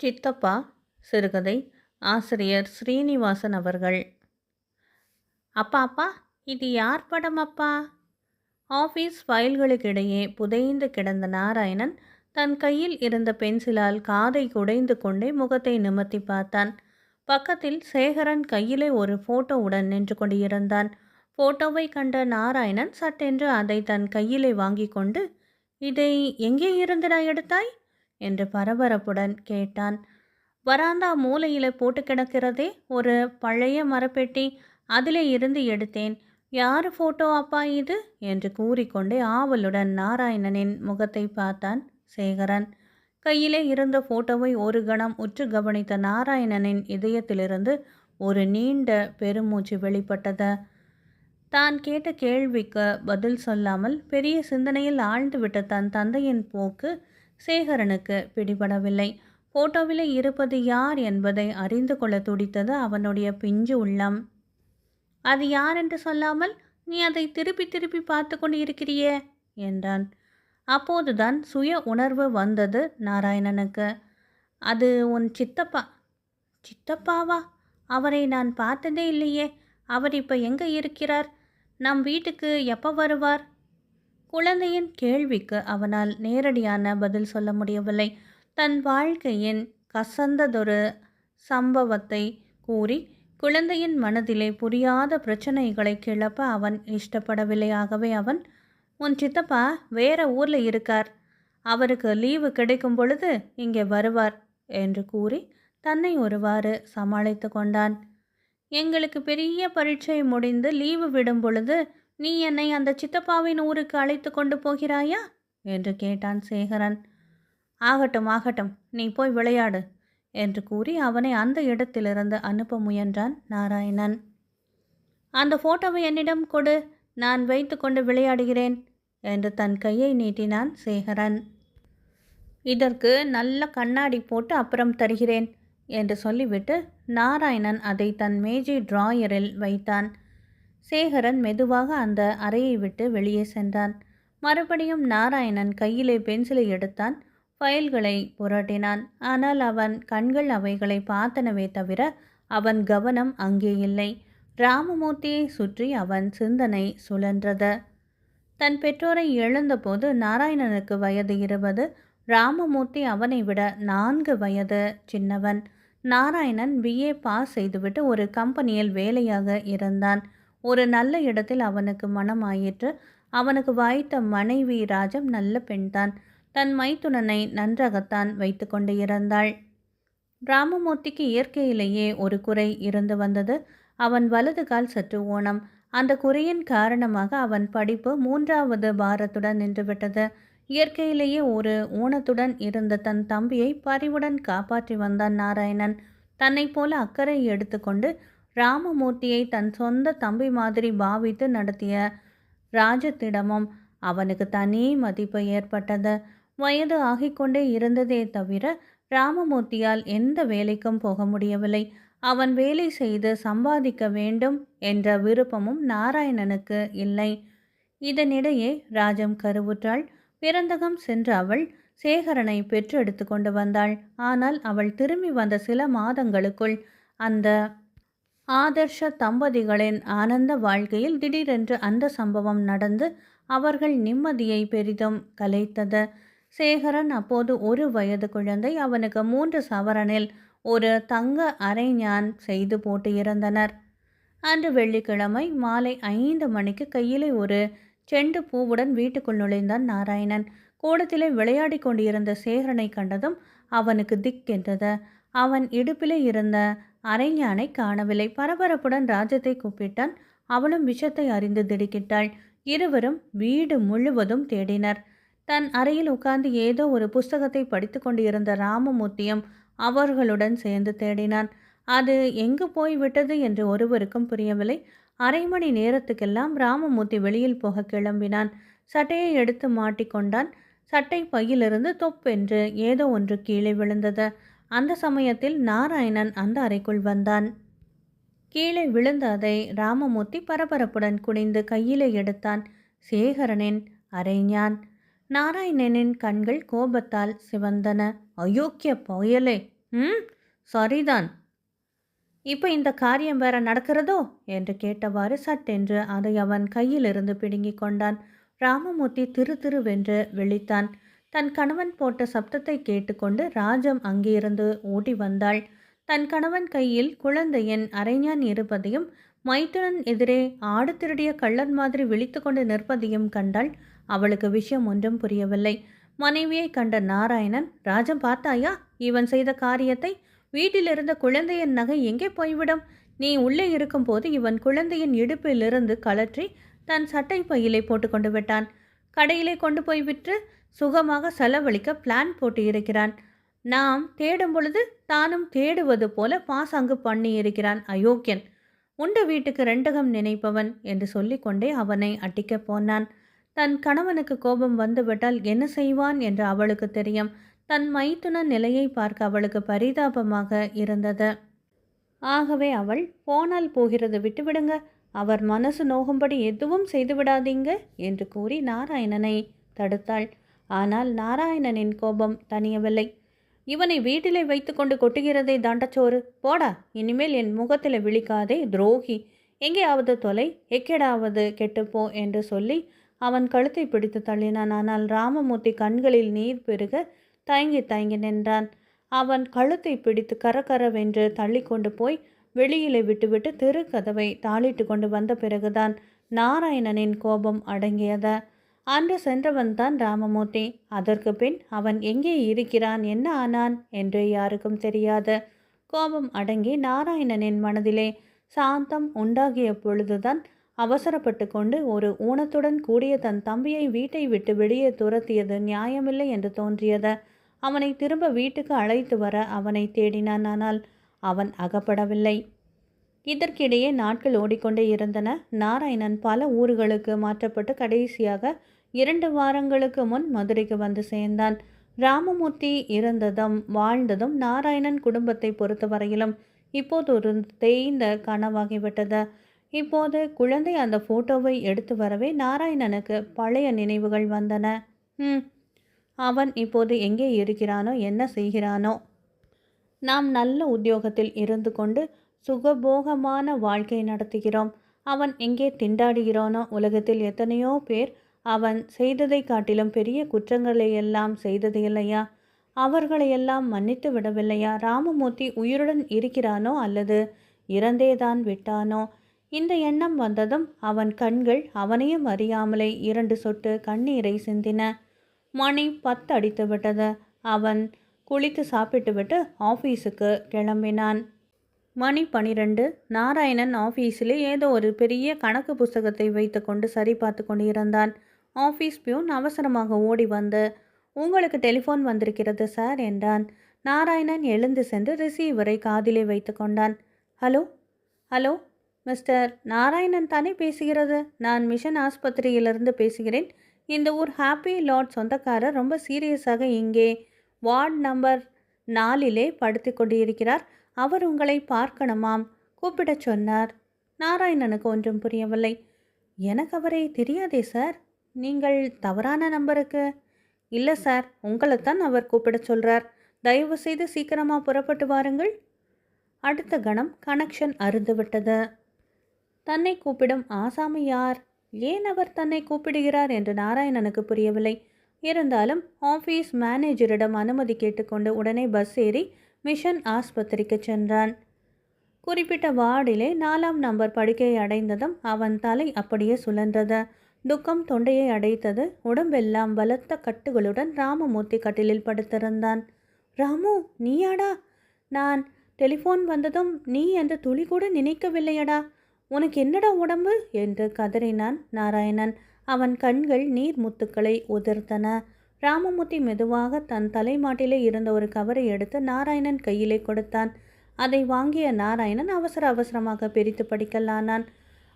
சித்தப்பா சிறுகதை ஆசிரியர் ஸ்ரீனிவாசன் அவர்கள். அப்பா அப்பா இது யார் படம் அப்பா ஆஃபீஸ் ஃபைல்களுக்கிடையே புதைந்து கிடந்த நாராயணன் தன் கையில் இருந்த பென்சிலால் காதை குடைந்து கொண்டே முகத்தை நிமிர்த்தி பார்த்தான். பக்கத்தில் சேகரன் கையிலே ஒரு ஃபோட்டோவுடன் நின்று கொண்டிருந்தான். போட்டோவை கண்ட நாராயணன் சட்டென்று அதை தன் கையிலே வாங்கி கொண்டு இதை எங்கே இருந்து நான் எடுத்தாய்? என்று பரபரப்புடன் கேட்டான். வராந்தா மூலையில் போட்டு கிடக்கிறதே ஒரு பழைய மரப்பெட்டி. அதிலே இருந்து எடுத்தேன். யார் ஃபோட்டோ அப்பா இது? என்று கூறிக்கொண்டே ஆவலுடன் நாராயணனின் முகத்தை பார்த்தான் சேகரன். கையிலே இருந்த ஃபோட்டோவை ஒரு கணம் உற்று கவனித்த நாராயணனின் இதயத்திலிருந்து ஒரு நீண்ட பெருமூச்சு வெளிப்பட்டது. தான் கேட்ட கேள்விக்கு பதில் சொல்லாமல் பெரிய சிந்தனையில் ஆழ்ந்துவிட்ட தன் தந்தையின் போக்கு சேகரனுக்கு பிடிபடவில்லை. போட்டோவிலே இருப்பது யார் என்பதை அறிந்து கொள்ள துடித்தது அவனுடைய பிஞ்சு உள்ளம். அது யார் என்று சொல்லாமல் நீ அதை திருப்பி திருப்பி பார்த்து கொண்டு இருக்கிறியே என்றான். அப்போதுதான் சுய உணர்வு வந்தது நாராயணனுக்கு. அது உன் சித்தப்பா சித்தப்பாவா? அவரை நான் பார்த்ததே இல்லையே. அவர் இப்போ எங்கே இருக்கிறார்? நம் வீட்டுக்கு எப்போ வருவார்? குழந்தையின் கேள்விக்கு அவனால் நேரடியான பதில் சொல்ல முடியவில்லை. தன் வாழ்க்கையின் கசந்ததொரு சம்பவத்தை கூறி குழந்தையின் மனதிலே புரியாத பிரச்சனைகளை கிளப்ப அவன் இஷ்டப்படவில்லை. ஆகவே அவன் உன் சித்தப்பா வேற ஊரில் இருக்கார். அவருக்கு லீவு கிடைக்கும் பொழுது இங்கே வருவார் என்று கூறி தன்னை ஒருவாறு சமாளித்து கொண்டான். எங்களுக்கு பெரிய பரீட்சை முடிந்து லீவு விடும் பொழுது நீ என்னை அந்த சித்தப்பாவின் ஊருக்கு அழைத்து கொண்டு போகிறாயா? என்று கேட்டான் சேகரன். ஆகட்டும் ஆகட்டும் நீ போய் விளையாடு என்று கூறி அவனை அந்த இடத்திலிருந்து அனுப்ப முயன்றான் நாராயணன். அந்த ஃபோட்டோவை என்னிடம் கொடு நான் வைத்து கொண்டு விளையாடுகிறேன் என்று தன் கையை நீட்டினான் சேகரன். இதற்கு நல்ல கண்ணாடி போட்டு அப்புறம் தருகிறேன் என்று சொல்லிவிட்டு நாராயணன் அதை தன் மேஜை டிராயரில் வைத்தான். சேகரன் மெதுவாக அந்த அறையை விட்டு வெளியே சென்றான். மறுபடியும் நாராயணன் கையிலே பென்சிலை எடுத்தான். ஃபைல்களை புரட்டினான். ஆனால் அவன் கண்கள் அவைகளை பார்த்தனவே தவிர அவன் கவனம் அங்கே இல்லை. ராமமூர்த்தியை சுற்றி அவன் சிந்தனை சுழன்றது. தன் பெற்றோரை எழுந்தபோது நாராயணனுக்கு வயது இருபது. ராமமூர்த்தி அவனை விட நான்கு வயது சின்னவன். நாராயணன் பிஏ பாஸ் செய்துவிட்டு ஒரு கம்பெனியில் வேலையாக இருந்தான். ஒரு நல்ல இடத்தில் அவனுக்கு மனம் ஆயிற்று. அவனுக்கு வாய்த்த மனைவி ராஜம் நல்ல பெண்தான். தன் மைத்துனனை நன்றாகத்தான் வைத்து கொண்டு இருந்தாள் ராமமூர்த்திக்கு இயற்கையிலேயே ஒரு குறை இருந்து வந்தது. அவன் வலது கால் சற்று ஓணம் அந்த குறையின் காரணமாக அவன் படிப்பு மூன்றாவது பாரத்துடன் நின்றுவிட்டது இயற்கையிலேயே ஒரு ஊனத்துடன் இருந்த தன் தம்பியை பறிவுடன் காப்பாற்றி வந்தான் நாராயணன். தன்னை போல அக்கறை எடுத்துக்கொண்டு ராமமூர்த்தியை தன் சொந்த தம்பி மாதிரி பாவித்து நடத்திய ராஜத்திடமும் அவனுக்கு தனி மதிப்பு ஏற்பட்டது. வயது ஆகிக்கொண்டே இருந்ததே தவிர ராமமூர்த்தியால் எந்த வேலைக்கும் போக முடியவில்லை. அவன் வேலை செய்து சம்பாதிக்க வேண்டும் என்ற விருப்பமும் நாராயணனுக்கு இல்லை. இதனிடையே ராஜம் கருவுற்றாள். பிறந்தகம் சென்ற அவள் சேகரனை பெற்றெடுத்து கொண்டு வந்தாள். ஆனால் அவள் திரும்பி வந்த சில மாதங்களுக்குள் அந்த ஆதர்ஷ தம்பதிகளின் ஆனந்த வாழ்க்கையில் திடீரென்று அந்த சம்பவம் நடந்து அவர்கள் நிம்மதியை பெரிதும் கலைத்தது. சேகரன் அப்போது ஒரு வயது குழந்தை. அவனுக்கு மூன்று சவரனில் ஒரு தங்க அரைஞான் செய்து போட்டு இருந்தனர் அன்று வெள்ளிக்கிழமை மாலை ஐந்து மணிக்கு கையிலே ஒரு செண்டு பூவுடன் வீட்டுக்குள் நுழைந்தான் நாராயணன். கூடத்திலே விளையாடி கொண்டிருந்த சேகரனை கண்டதும் அவனுக்கு திக் என்றது. அவன் இடுப்பிலே இருந்த அரைஞானை காணவில்லை. பரபரப்புடன் ராஜத்தை கூப்பிட்டான். அவளும் விஷத்தை அறிந்து திடுக்கிட்டாள். இருவரும் வீடு முழுவதும் தேடினர். தன் அறையில் உட்கார்ந்து ஏதோ ஒரு புஸ்தகத்தை படித்து கொண்டிருந்த ராமமூர்த்தியும் அவர்களுடன் சேர்ந்து தேடினான். அது எங்கு போய் விட்டது என்று ஒருவருக்கும் புரியவில்லை. அரை மணி நேரத்துக்கெல்லாம் ராமமூர்த்தி வெளியில் போக கிளம்பினான். சட்டையை எடுத்து மாட்டிக்கொண்டான். சட்டை பையிலிருந்து தொப்பென்று ஏதோ ஒன்று கீழே விழுந்தது. அந்த சமயத்தில் நாராயணன் அந்த அறைக்குள் வந்தான். கீழே விழுந்த அதை ராமமூர்த்தி பரபரப்புடன் குனிந்து கையிலே எடுத்தான். சேகரனின் அரைஞான் நாராயணனின் கண்கள் கோபத்தால் சிவந்தன. அயோக்கிய புயலே. ம் சரிதான். இப்போ இந்த காரியம் வேற நடக்கிறதோ? என்று கேட்டவாறு சட்டென்று அதை அவன் கையிலிருந்து பிடுங்கிக் கொண்டான். ராமமூர்த்தி திரு திருவென்று விழித்தான். தன் கணவன் போட்ட சப்தத்தை கேட்டுக்கொண்டு ராஜம் அங்கிருந்து ஓடி வந்தாள். தன் கணவன் கையில் குழந்தையன் அரைஞான் இருப்பதையும் மைத்துனன் எதிரே ஆடு திருடிய கள்ளன் மாதிரி விழித்து கொண்டு நிற்பதையும் கண்டாள் அவளுக்கு விஷயம் ஒன்றும் புரியவில்லை. மனைவியை கண்ட நாராயணன் ராஜம் பார்த்தாயா? இவன் செய்த காரியத்தை? வீட்டில் இருந்த குழந்தையின் நகை எங்கே போய்விடும்? நீ உள்ளே இருக்கும்போது இவன் குழந்தையின் இடுப்பிலிருந்து கழற்றி தன் சட்டை பையிலே போட்டுக்கொண்டு விட்டான். கடையிலே கொண்டு போய் விற்று சுகமாக செலவழிக்க பிளான் போட்டு இருக்கிறான் நாம் தேடும் பொழுது தானும் தேடுவது போல பாசாங்கு பண்ணி இருக்கிறான் அயோக்கியன். உண்ட வீட்டுக்கு ரெண்டகம் நினைப்பவன் என்று சொல்லிக்கொண்டே அவனை அட்டிக்கப் போனான். தன் கணவனுக்கு கோபம் வந்துவிட்டால் என்ன செய்வான் என்று அவளுக்கு தெரியும். தன் மைத்துன நிலையை பார்க்க அவளுக்கு பரிதாபமாக இருந்தது. ஆகவே அவள் போனால் போகிறது விட்டுவிடுங்க. அவர் மனசு நோகும்படி எதுவும் செய்துவிடாதீங்க என்று கூறி நாராயணனை தடுத்தாள். ஆனால் நாராயணனின் கோபம் தனியவில்லை இவனை வீட்டிலே வைத்துக்கொண்டு கொட்டுகிறதே தண்டச்சோறு. போடா இனிமேல் என் முகத்தில் விழிக்காதே துரோகி. எங்கேயாவது தொலை எக்கேடாவது கெட்டுப்போ என்று சொல்லி அவன் கழுத்தை பிடித்து தள்ளினான். ஆனால் ராமமூர்த்தி கண்களில் நீர் பெருக தயங்கி தயங்கி நின்றான். அவன் கழுத்தை பிடித்து கரகரவென்று தள்ளி கொண்டு போய் வெளியிலே விட்டுவிட்டு தெரு கதவை தாளிட்டு கொண்டு வந்த பிறகுதான் நாராயணனின் கோபம் அடங்கியதை. அன்று சென்றவன் தான் ராமமூர்த்தி. அதற்கு பின் அவன் எங்கே இருக்கிறான் என்ன ஆனான் என்று யாருக்கும் தெரியாது. கோபம் அடங்கி நாராயணனின் மனதிலே சாந்தம் உண்டாகிய பொழுதுதான் அவசரப்பட்டு கொண்டு ஒரு ஊனத்துடன் கூடிய தன் தம்பியை வீட்டை விட்டு வெளியே துரத்தியது நியாயமில்லை என்று தோன்றியது. அவனை திரும்ப வீட்டுக்கு அழைத்து வர அவனை தேடினான். ஆனால் அவன் அகப்படவில்லை. இதற்கிடையே நாட்கள் ஓடிக்கொண்டே இருந்தன. நாராயணன் பல ஊர்களுக்கு மாற்றப்பட்டு கடைசியாக இரண்டு வாரங்களுக்கு முன் மதுரைக்கு வந்து சேர்ந்தான். ராமமூர்த்தி இருந்ததும் வாழ்ந்ததும் நாராயணன் குடும்பத்தை பொறுத்தவரையிலும் இப்போது ஒரு தேய்ந்த கனவாகிவிட்டது இப்போது குழந்தை அந்த ஃபோட்டோவை எடுத்து வரவே நாராயணனுக்கு பழைய நினைவுகள் வந்தன. ம் அவன் இப்போது எங்கே இருக்கிறானோ என்ன செய்கிறானோ? நாம் நல்ல உத்தியோகத்தில் இருந்து கொண்டு சுகபோகமான வாழ்க்கை நடத்துகிறோம். அவன் எங்கே திண்டாடுகிறானோ உலகத்தில் எத்தனையோ பேர் அவன் செய்ததை காட்டிலும் பெரிய குற்றங்களை எல்லாம் செய்தது இல்லையா அவர்களையெல்லாம் மன்னித்து விடவில்லையா? ராமமூர்த்தி உயிருடன் இருக்கிறானோ அல்லது இறந்தேதான் விட்டானோ? இந்த எண்ணம் வந்ததும் அவன் கண்கள் அவனையும் அறியாமலே இரண்டு சொட்டு கண்ணீரை சிந்தின. மணி பத்து அடித்து விட்டது. அவன் குளித்து சாப்பிட்டுவிட்டு ஆஃபீஸுக்கு கிளம்பினான். மணி பனிரெண்டு. நாராயணன் ஆஃபீஸிலே ஏதோ ஒரு பெரிய கணக்கு புஸ்தகத்தை வைத்துக்கொண்டு சரி பார்த்து கொண்டு இருந்தான் ஆஃபீஸ் பியூன் அவசரமாக ஓடி வந்து உங்களுக்கு டெலிஃபோன் வந்திருக்கிறது சார் என்றான். நாராயணன் எழுந்து சென்று ரிசீவரை காதிலே வைத்து கொண்டான். ஹலோ ஹலோ மிஸ்டர் நாராயணன் தானே பேசுகிறது? நான் மிஷன் ஆஸ்பத்திரியிலிருந்து பேசுகிறேன். இந்த ஊர் ஹாப்பி லாட் சொந்தக்காரர் ரொம்ப சீரியஸாக இங்கே வார்டு நம்பர் நாலிலே படுத்து கொண்டிருக்கிறார். அவர் உங்களை பார்க்கணுமாம் கூப்பிடச் சொன்னார். நாராயணனுக்கு ஒன்றும் புரியவில்லை. எனக்கு அவரை தெரியாதே சார். நீங்கள் தவறான நம்பருக்கு? இல்லை சார் உங்களைத்தான் அவர் கூப்பிட சொல்கிறார் தயவு செய்து சீக்கிரமாக புறப்பட்டு வாருங்கள். அடுத்த கணம் கனெக்ஷன் அருந்துவிட்டது தன்னை கூப்பிடும் ஆசாமி யார்? ஏன் அவர் தன்னை கூப்பிடுகிறார் என்று நாராயணனுக்கு புரியவில்லை. இருந்தாலும் ஆஃபீஸ் மேனேஜரிடம் அனுமதி கேட்டுக்கொண்டு உடனே பஸ் ஏறி மிஷன் ஆஸ்பத்திரிக்கு சென்றான். குறிப்பிட்ட வார்டிலே நாலாம் நம்பர் படுக்கையை அடைந்ததும் அவன் தலை அப்படியே சுழன்றது. துக்கம் தொண்டையை அடைத்தது. உடம்பெல்லாம் பலத்த கட்டுகளுடன் ராமமூர்த்தி கட்டிலில் படுத்திருந்தான். ராமு நீயாடா? நான் டெலிஃபோன் வந்ததும் நீ என்று துளி கூட நினைக்கவில்லையடா. உனக்கு என்னடா உடம்பு? என்று கதறினான் நாராயணன். அவன் கண்கள் நீர் முத்துக்களை உதிர்த்தன. ராமமூர்த்தி மெதுவாக தன் தலைமாட்டிலே இருந்த ஒரு கவரை எடுத்து நாராயணன் கையிலே கொடுத்தான். அதை வாங்கிய நாராயணன் அவசர அவசரமாக பிரித்து படிக்கலானான்.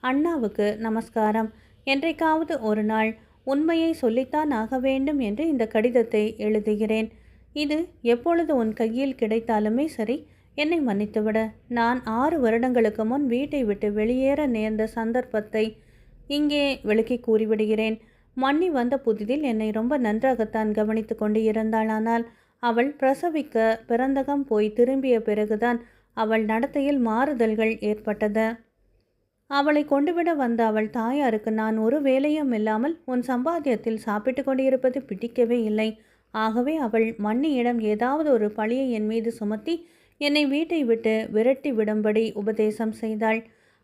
அண்ணாவுக்கு நமஸ்காரம். என்றைக்காவது ஒரு நாள் உண்மையை சொல்லித்தான் ஆக வேண்டும் என்று இந்த கடிதத்தை எழுதுகிறேன். இது எப்பொழுது உன் கையில் கிடைத்தாலுமே சரி என்னை மன்னித்துவிட. நான் ஆறு வருடங்களுக்கு முன் வீட்டை விட்டு வெளியேற நேர்ந்த சந்தர்ப்பத்தை இங்கே விளக்கி கூறிவிடுகிறேன். மன்னி வந்த புதிதில் என்னை ரொம்ப நன்றாகத்தான் கவனித்து கொண்டு இருந்தாள் ஆனால் அவள் பிரசவிக்க பிறந்தகம் போய் திரும்பிய பிறகுதான் அவள் நடத்தையில் மாறுதல்கள் ஏற்பட்டது. அவளை கொண்டுவிட வந்த அவள் தாயாருக்கு நான் ஒரு வேலையும் இல்லாமல் உன் சம்பாத்தியத்தில் சாப்பிட்டு கொண்டிருப்பது பிடிக்கவே இல்லை. ஆகவே அவள் மண்ணியிடம் ஏதாவது ஒரு பழியை என் மீது சுமத்தி என்னை வீட்டை விட்டு விரட்டி விடும்படி உபதேசம் செய்தாள்.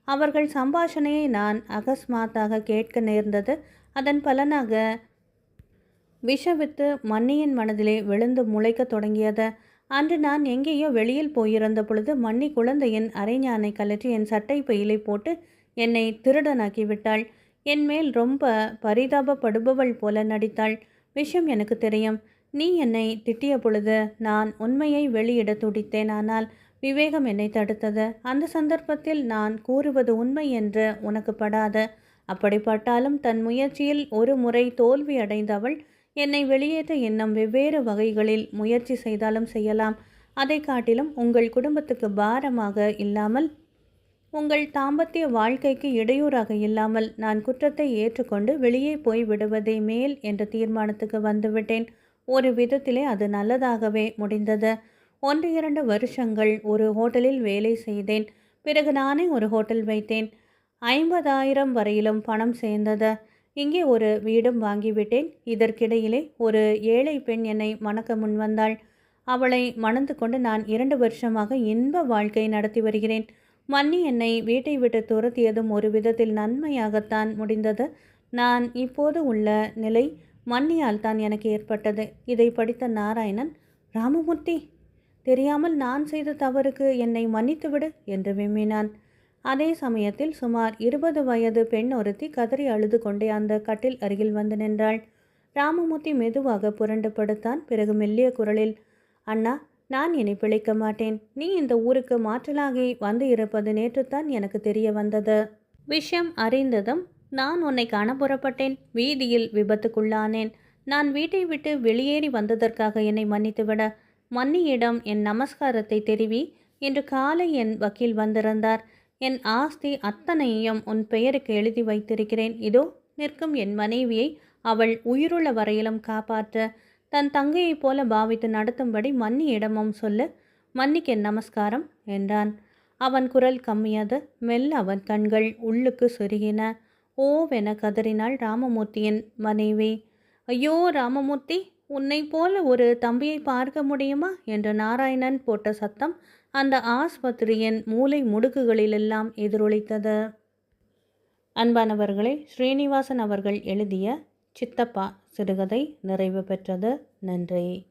அவர்கள் சம்பாஷணையை நான் அகஸ்மாத்தாக கேட்க நேர்ந்தது. அதன் பலனாக விஷவித்து மன்னியின் மனதிலே விழுந்து முளைக்க தொடங்கியது. அன்று நான் எங்கேயோ வெளியில் போயிருந்த பொழுது மன்னி குழந்தையின் அரைஞானை கலற்றி என் சட்டை பையிலை போட்டு என்னை திருடனாக்கி விட்டாள் என் மேல் ரொம்ப பரிதாபப்படுபவள் போல நடித்தாள். விஷயம் எனக்கு தெரியும். நீ என்னை திட்டிய பொழுது நான் உண்மையை வெளியிட துடித்தேன். ஆனால் விவேகம் என்னை தடுத்தது. அந்த சந்தர்ப்பத்தில் நான் கூறுவது உண்மை என்று உனக்கு படாது. அப்படிப்பட்டாலும் தன் முயற்சியில் ஒரு முறை தோல்வி அடைந்தவள் என்னை வெளியேற்ற எண்ணம் வெவ்வேறு வகைகளில் முயற்சி செய்தாலும் செய்யலாம். அதை காட்டிலும் உங்கள் குடும்பத்துக்கு பாரமாக இல்லாமல் உங்கள் தாம்பத்திய வாழ்க்கைக்கு இடையூறாக இல்லாமல் நான் குற்றத்தை ஏற்றுக்கொண்டு வெளியே போய் விடுவதே மேல் என்ற தீர்மானத்துக்கு வந்துவிட்டேன். ஒரு விதத்திலே அது நல்லதாகவே முடிந்தது. ஒன்று இரண்டு வருஷங்கள் ஒரு ஹோட்டலில் வேலை செய்தேன். பிறகு நானே ஒரு ஹோட்டல் வைத்தேன். ஐம்பதாயிரம் வரையிலும் பணம் சேர்ந்தது. இங்கே ஒரு வீடும் வாங்கிவிட்டேன். இதற்கிடையிலே ஒரு ஏழை பெண் என்னை மணக்க முன்வந்தாள் அவளை மணந்து கொண்டு நான் இரண்டு வருஷமாக இன்ப வாழ்க்கை நடத்தி வருகிறேன். மன்னி என்னை வீட்டை விட்டு துரத்தியதும் ஒரு விதத்தில் நன்மையாகத்தான் முடிந்தது. நான் இப்போது உள்ள நிலை மன்னியால் தான் எனக்கு ஏற்பட்டது. இதை படித்த நாராயணன் ராமமூர்த்தி தெரியாமல் நான் செய்த தவறுக்கு என்னை மன்னித்துவிடு என்று விம்மினான். அதே சமயத்தில் சுமார் இருபது வயது பெண் ஒருத்தி கதறி அழுது கொண்டே அந்த கட்டில் அருகில் வந்து நின்றாள். ராமமூர்த்தி மெதுவாக புரண்டு படுத்தான் பிறகு மெல்லிய குரலில் அண்ணா நான் இனி பிழைக்க மாட்டேன். நீ இந்த ஊருக்கு மாற்றலாகி வந்து இருப்பது நேற்றுத்தான் எனக்கு தெரிய வந்தது. விஷயம் அறிந்ததும் நான் உன்னை காண புறப்பட்டேன். வீதியில் விபத்துக்குள்ளானேன். நான் வீட்டை விட்டு வெளியேறி வந்ததற்காக என்னை மன்னித்துவிட. மன்னியிடம் என் நமஸ்காரத்தை தெரிவி இன்று காலை என் வக்கீல் வந்திருந்தார். என் ஆஸ்தி அத்தனையும் உன் பெயருக்கு எழுதி வைத்திருக்கிறேன். இதோ நிற்கும் என் மனைவியை அவள் உயிருள்ள வரையிலும் காப்பாற்ற தன் தங்கையைப் போல பாவித்து நடத்தும்படி மன்னியிடமும் சொல்லு. மன்னிக்கு என் நமஸ்காரம் என்றான். அவன் குரல் கம்மியது. மெல்ல அவன் கண்கள் உள்ளுக்கு சொருகின. ஓவென கதறினாள் ராமமூர்த்தியின் மனைவி. ஐயோ ராமமூர்த்தி உன்னை போல ஒரு தம்பியை பார்க்க முடியுமா? என்று நாராயணன் போட்ட சத்தம் அந்த ஆஸ்பத்திரியின் மூளை முடுக்குகளிலெல்லாம் எதிரொலித்தது. அன்பானவர்களே ஸ்ரீனிவாசன் அவர்கள் எழுதிய சித்தப்பா சிறுகதை நிறைவு பெற்றது. நன்றி.